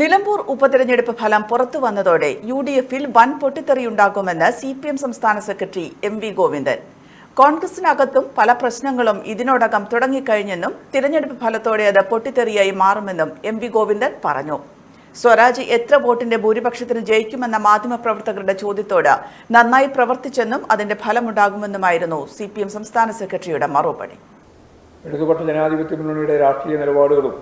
നിലമ്പൂർ ഉപതെരഞ്ഞെടുപ്പ് ഫലം പുറത്തു വന്നതോടെ യു ഡി എഫിൽ വൻ പൊട്ടിത്തെറിയുണ്ടാകുമെന്ന് സി പി എം സംസ്ഥാന സെക്രട്ടറി എം വി ഗോവിന്ദൻ. കോൺഗ്രസിനകത്തും പല പ്രശ്നങ്ങളും ഇതിനോടകം തുടങ്ങിക്കഴിഞ്ഞെന്നും തിരഞ്ഞെടുപ്പ് ഫലത്തോടെ അത് പൊട്ടിത്തെറിയായി മാറുമെന്നും എം വി ഗോവിന്ദൻ പറഞ്ഞു. സ്വരാജ് എത്ര വോട്ടിന്റെ ഭൂരിപക്ഷത്തിന് ജയിക്കുമെന്ന മാധ്യമപ്രവർത്തകരുടെ ചോദ്യത്തോട് നന്നായി പ്രവർത്തിച്ചെന്നും അതിന്റെ ഫലമുണ്ടാകുമെന്നുമായിരുന്നു സി പി എം സംസ്ഥാന സെക്രട്ടറിയുടെ മറുപടി. ജനാധിപത്യ മുന്നണിയുടെ രാഷ്ട്രീയ നിലപാടുകളും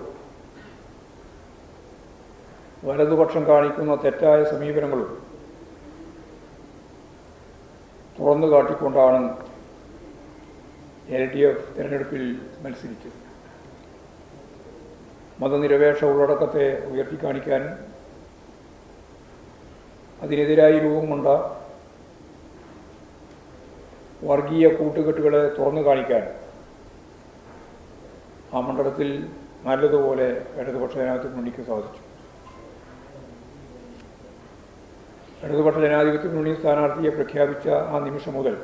വലതുപക്ഷം കാണിക്കുന്ന തെറ്റായ സമീപനങ്ങളും തുറന്നു കാട്ടിക്കൊണ്ടാണ് എൽ ഡി എഫ് തെരഞ്ഞെടുപ്പിൽ മത്സരിച്ചത്. മതനിരപേക്ഷ ഉള്ളടക്കത്തെ ഉയർത്തിക്കാണിക്കാനും അതിനെതിരായി രൂപം കൊണ്ട വർഗീയ കൂട്ടുകെട്ടുകളെ തുറന്നു കാണിക്കാൻ ആ മണ്ഡലത്തിൽ നല്ലതുപോലെ ഇടതുപക്ഷ ജനാധിപത്യ സാധിച്ചു. ഇടതുപക്ഷ ജനാധിപത്യ മുന്നണി സ്ഥാനാർത്ഥിയെ പ്രഖ്യാപിച്ച ആ നിമിഷം മുതൽ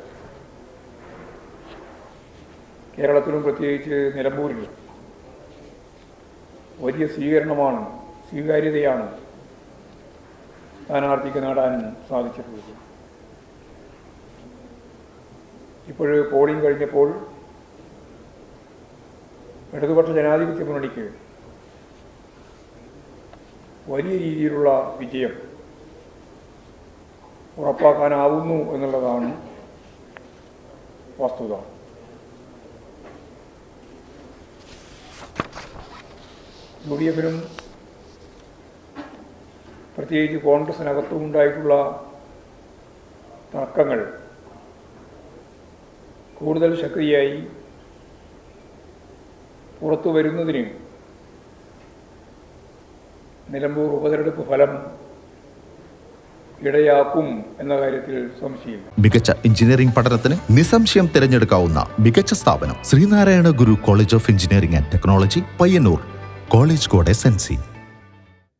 കേരളത്തിലും പ്രത്യേകിച്ച് നിലമ്പൂരിലും വലിയ സ്വീകരണമാണ് സ്വീകാര്യതയാണ് സ്ഥാനാർത്ഥിക്ക് നേടാൻ സാധിച്ചിട്ടുള്ളത്. ഇപ്പോൾ പോളിംഗ് കഴിഞ്ഞപ്പോൾ ഇടതുപക്ഷ ജനാധിപത്യ മുന്നണിക്ക് വലിയ രീതിയിലുള്ള വിജയം ഉറപ്പാക്കാനാവുന്നു എന്നുള്ളതാണ് വസ്തുത. യു ഡി എഫിനും പ്രത്യേകിച്ച് കോൺഗ്രസിനകത്തും ഉണ്ടായിട്ടുള്ള തർക്കങ്ങൾ കൂടുതൽ ശക്തിയായി പുറത്തു വരുന്നതിന് നിലമ്പൂർ ഉപതെരഞ്ഞെടുപ്പ് ഫലം ഇടയാക്കും എന്ന കാര്യത്തിൽ സംശയമില്ല. മികച്ച എഞ്ചിനീയറിംഗ് പഠനത്തിന് നിസ്സംശയം തിരഞ്ഞെടുക്കാവുന്ന മികച്ച സ്ഥാപനം Sreenarayana Guru college of engineering and technology Payyanur. College code S